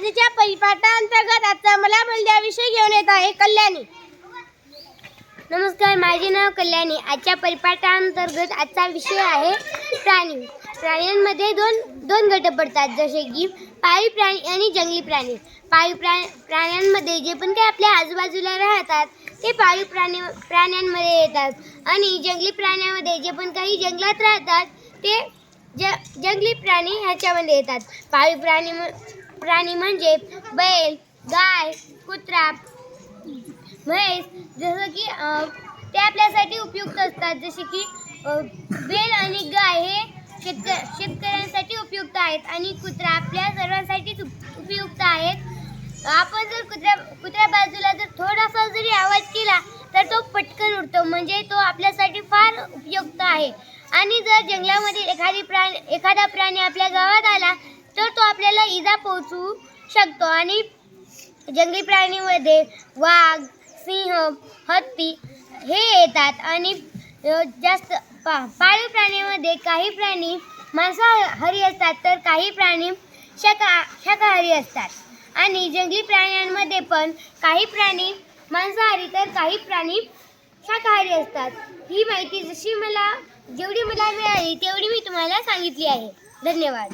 आजच्या परिपाठांतर्गत आता मला बोलल्या विषय घेऊन येत आहे कल्याणी. नमस्कार माझे नाव कल्याणी. आजच्या परिपाठांतर्गत आजचा विषय आहे प्राणी. प्राण्यांमध्ये दोन दोन गट पडतात जसे की पाळीव प्राणी आणि जंगली प्राणी. पाळीव प्रा प्राण्यांमध्ये जे पण काही आपल्या आजूबाजूला राहतात ते पाळीव प्राणी प्राण्यांमध्ये येतात. आणि जंगली प्राण्यामध्ये जे पण काही जंगलात राहतात ते ज जंगली प्राणी ह्याच्यामध्ये येतात. पाळीव प्राणी प्राणी म्हणजे बैल गाय कुत्रा म्हैस जसं की ते आपल्यासाठी उपयुक्त असतात. जसे की बैल आणि गाय हे शेतक शेतकऱ्यांसाठी उपयुक्त आहेत आणि कुत्रा आपल्या सर्वांसाठीच उप- उपयुक्त आहेत. आपण जर कुत्र्या कुत्र्या बाजूला जर थोडासा जरी आवाज केला तर तो पटकन उडतो. म्हणजे तो आपल्यासाठी फार उपयुक्त आहे. आणि जर जंगलामध्ये एखादी प्राणी एखादा प्राणी आपल्या गावात आला इजा पोचू शकतो. आणि जंगली प्राणीमध्ये वाघ सिंह हत्ती हे येतात. आणि जास्त पा पाळीव प्राण्यामध्ये काही प्राणी मांसाहारी असतात तर काही प्राणी शाका शाकाहारी असतात. आणि जंगली प्राण्यांमध्ये पण काही प्राणी मांसाहारी तर काही प्राणी शाकाहारी असतात. ही माहिती जशी मला जेवढी मला मिळाली तेवढी मी तुम्हाला सांगितली आहे. धन्यवाद.